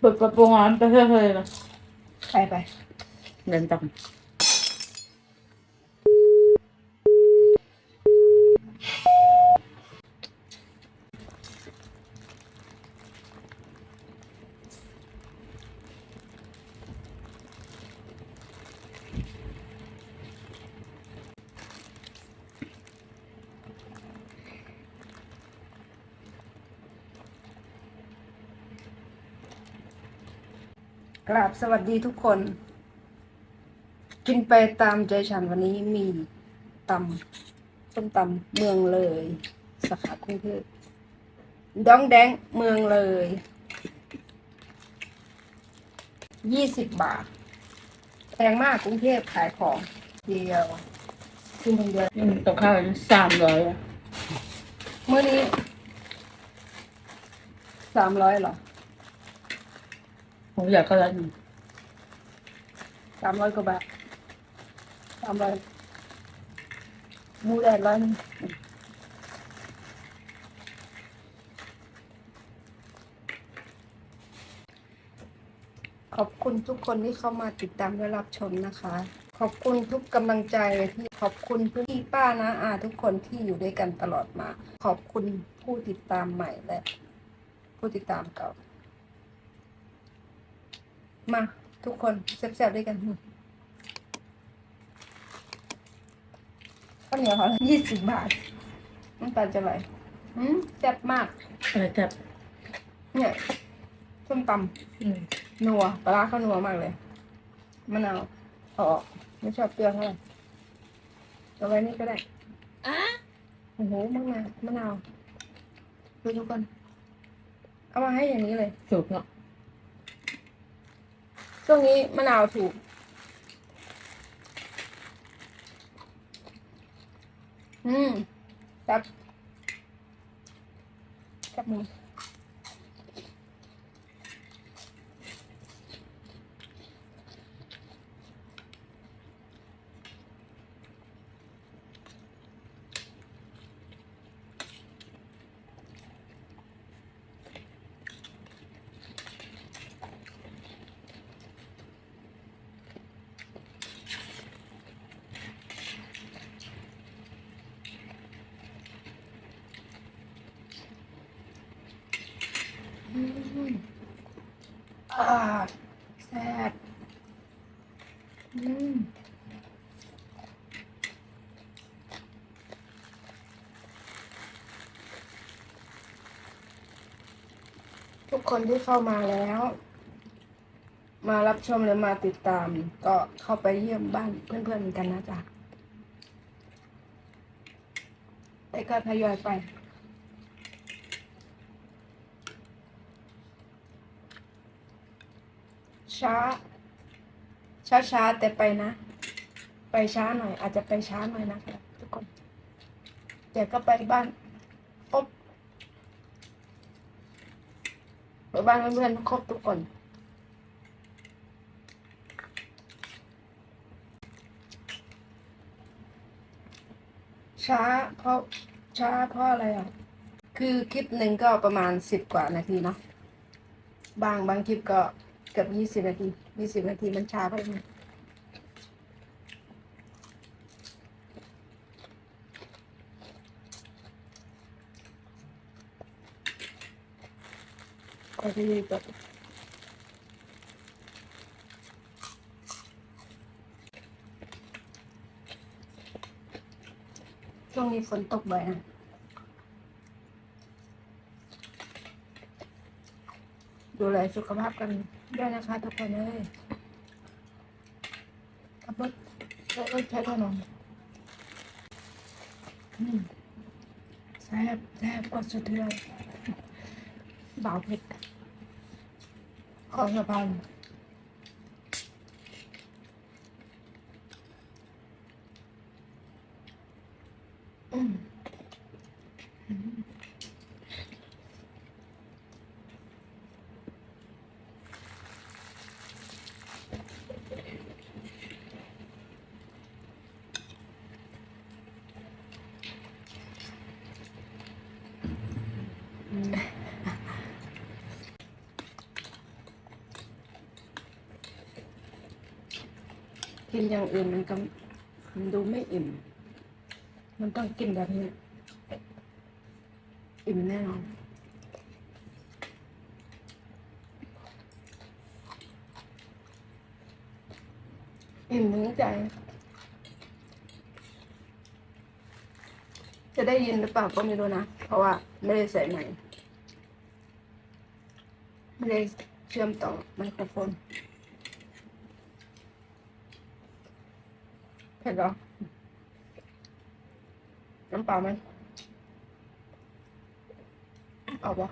เปิดกระโปรงอะไปเฮ้ยๆเลย ไปไป เดินตัง กราบสวัสดีทุกคน กินไปตามใจฉันวันนี้มีตำส้มตำเมืองเลยสาขากรุงเทพดองแดงเมืองเลยยี่สิบบาทแพงมากกรุงเทพขายของเดียวกินคนเดียวอืมตกข้าวสามร้อยอะเมื่อนี้สามร้อยเหรอ ผมอยากก็แล้วหนึ่งสามร้อยกว่าบาทสามร้อยหมูแดดร้อยหนึงขอบคุณทุกคนที่เข้ามาติดตามและรับชมนะคะ ขอบคุณทุกกำลังใจที่ขอบคุณพี่ป้านะอาทุกคนที่อยู่ด้วยกันตลอดมา ขอบคุณผู้ติดตามใหม่และ ผู้ติดตามเก่า มาทุกคนแซ่บๆด้วยกันข้าวเหนียวเขายี่สิบบาทน้ำตาลจะไหลอืมแซ่บมากอะไรจับเนี่ยส้มตอืมำนัวปลาร้าเขานัวมากเลยมะนาวเอาออกไม่ชอบเปรี้ยวเท่าไหร่เอาไว้นี่ก็ได้โอ้โหมะนาวมะนาวดูทุกคนเอามาให้อย่างนี้เลยสุกเนาะ ช่วงนี้มะนาวถูก อืมครับครับมอ่า แซ่บอืมทุกคนที่เข้ามาแล้ว มารับชมหรือมาติดตาม ก็เข้าไปเยี่ยมบ้านเพื่อนๆเหมือนกันนะจ๊ะแต่ก็ทยอยไป ช้า ช้าช้าแต่ไปนะ ไปช้าหน่อย อาจจะไปช้าหน่อยนะครับทุกคนแต่ก็ไปบ้านครบไปบ้านเพื่อนๆครบทุกคนช้าเพราะช้าเพราะอะไรอะ คือคลิปหนึ่งก็ประมาณสิบกว่านาทีเนาะ บางบางคลิปก็ เกือบยี่สิบนาทียี่สิบนาทีมันช้าไปหน่อยก็ที่แบบช่วงนี้ฝนตกบ่อยนะดูแลสุขภาพกัน ด้วยนะคะทุกคนเลยขับรถใช้รถใช้ถนนแซ่บแซ่บกว่าสุดเลยบ่าวเผ็ดของสะพาน กินอย่างอื่นมันก็มันดูไม่อิ่ม มันต้องกินแบบนี้ อิ่มแน่นอนอิ่มถึงใจ จะได้ยินหรือเปล่าก็ไม่รู้นะ เพราะว่าไม่ได้ใส่ใหม่ไม่ได้เชื่อมต่อไมโครโฟน ผ็ดเหรอ น้ำเปล่าไหมเอาปะ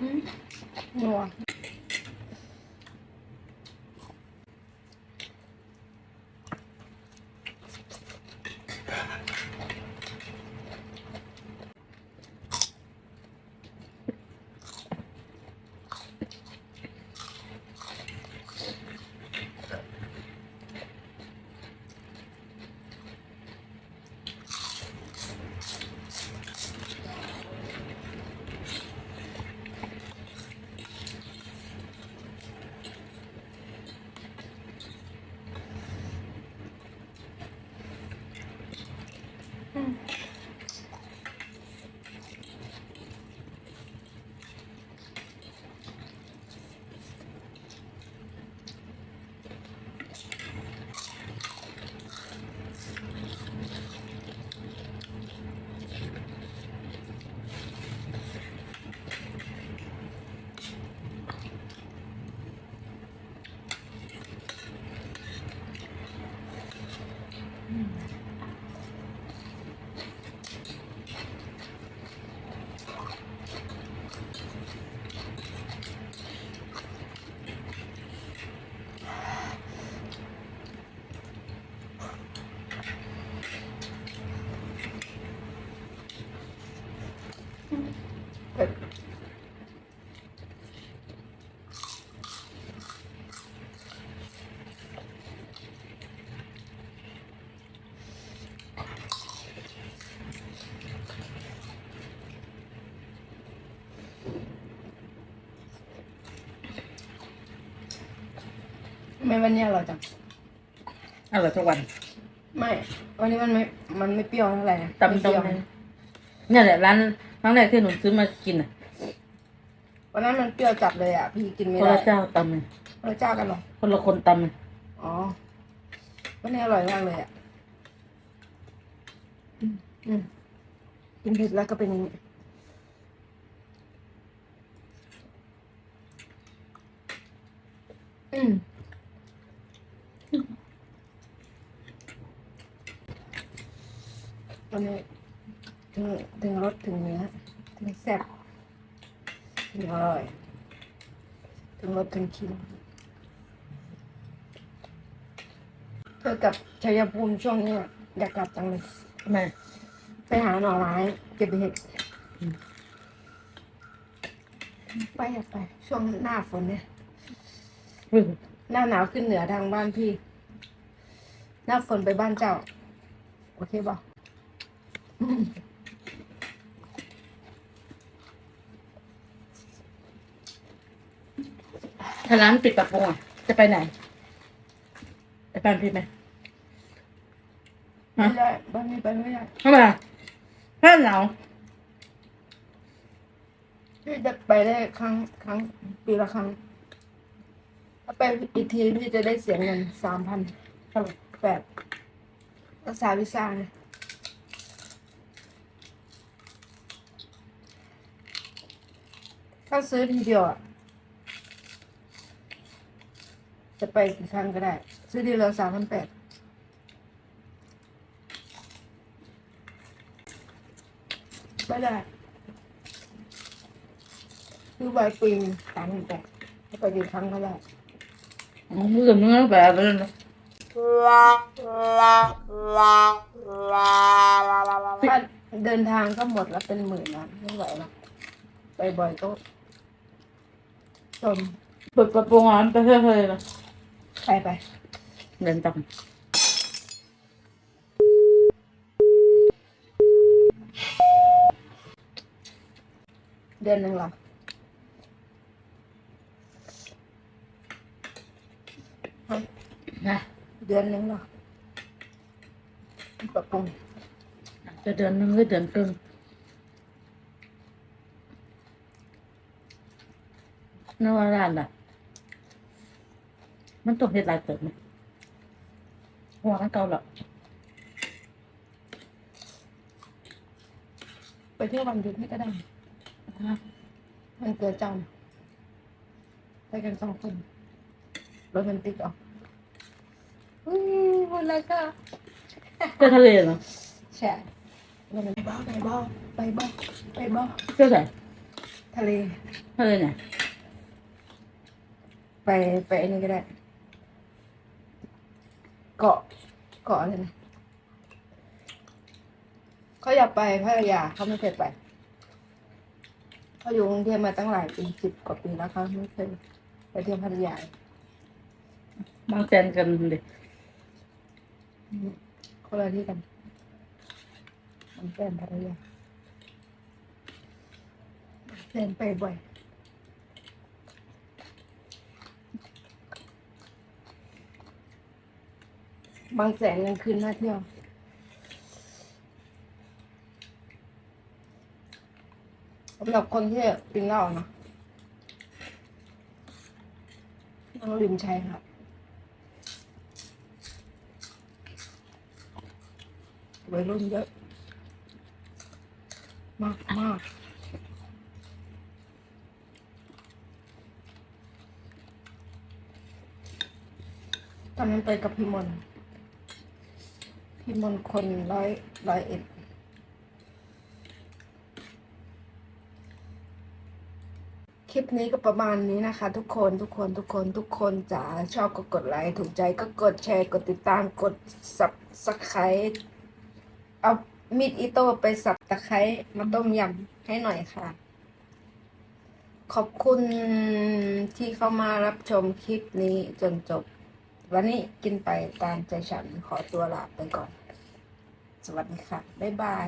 อืมนั ไม่วันนี้อร่อยจังอร่อยทุกวันไม่ วันนี้มันไม่ มันไม่เปรี้ยวเท่าไหร่นะตำไม่ตเปรี้ยวำเนี่ยแหละร้านครั้งแรกที่หนูซื้อมากินอะวันนั้นมันเปรี้ยวจัดเลยอะพี่กินไม่คนได้ละเจ้าตำเลยคนละเจ้ากันเหรอ คนละคนตำเลยอ๋อวันนี้อร่อยมากเลยอะอืมอืมกินเผ็ดแล้วก็เป็นอย่างนี้ อืม วันนี้ถึงถึงรสถึงเนื้อถึงแซ่บถึงอร่อย ถึงรสถึงคิวเธอกับชัยภูมิช่วงนี้อะอยากกลับจังเลยทำไมไปหาหน่อไม้เก็บเห็ดไปอยากไป ช่วงหน้าฝนเนี่ยอุ้ยหน้าหนาวขึ้นเหนือทางบ้านพี่ หน้าฝนไปบ้านเจ้า โอเคป่ะ ถ้าร้านปิดปรับปรุงอะ จะไปไหนไปบ้านพี่ไหมไม่ได้บ้านนี้ไปไม่ได้ทำไมอะบ้านเราพี่จะไปได้ครั้งครั้งปีละครั้งถ้าไปอีกทีพี่จะได้เสียเงินสามพันเท่าไหร่แปดรักษาวีซ่าเลย ถ้าซื้อทีเดียวอะจะไปกี่ครั้งก็ได้ ซื้อทีละสามพันแปดไม่ได้ซื้อใบปีสามพันแปดจะไปกี่ครั้งก็ได้อ๋อมือกับมือแบบไปเลยนะถ้าเดินทางก็หมดละเป็นหมื่นนะไม่ไหวละไปบ่อยก็ ต้มเปิดประตูงานไปเถอะเลยนะไปไปเดินต่อเดือนหนึ่งหรอนะเดือนหนึ่งหรอปรับปรุงจะเดือนหนึ่งหรือเดือนต่ง นว่าร้านอะมันต้องเฮ็ดหลายเติบไหมหัวกันเก่าหรอกไปเที่ยววันหยุดนี่ก็ได้มันเกิดจังไปกันสองคนโรแมนติกเอะอุ้ยหมดแล้วค่ะไปทะเลเนาะใช่โรแมนติกไปบ้าไปบ้าไปบ้าเที่ยวไหนทะเลทะเลไหน ไปไปอันนี้ก็ได้ เกาะเกาะอะไรนะเขาอยากไปพัทยาเขาไม่เคยไปเขาอยู่กรุงเทพมาตั้งหลายปีสิบกว่าปีแล้วเขาไม่เคยไปเที่ยวพัทยาบางแสนกันดิคนละที่กันมันแฟนพัทยาแฟนไปบ่อย บางแสนยังคืนน่าเที่ยว สำหรับคนที่กินเหล้านะต้องริมชายค่ะวัยรุ่นเยอะ มากมากตอนนั้นไปกับพี่มนต์ พี่มนคนร้อยร้อยเอ็ดคลิปนี้ก็ประมาณนี้นะคะ ทุกคนทุกคนทุกคนทุกคนจ๋าชอบก็กดไลค์ถูกใจก็กดแชร์กดติดตามกดสับสไครเอามีดอิโต้ไปสับตะไคร้มาต้มยำให้หน่อยค่ะ ขอบคุณที่เข้ามารับชมคลิปนี้จนจบ วันนี้กินไปตามใจฉันขอตัวลาไปก่อน สวัสดีค่ะ บ๊ายบาย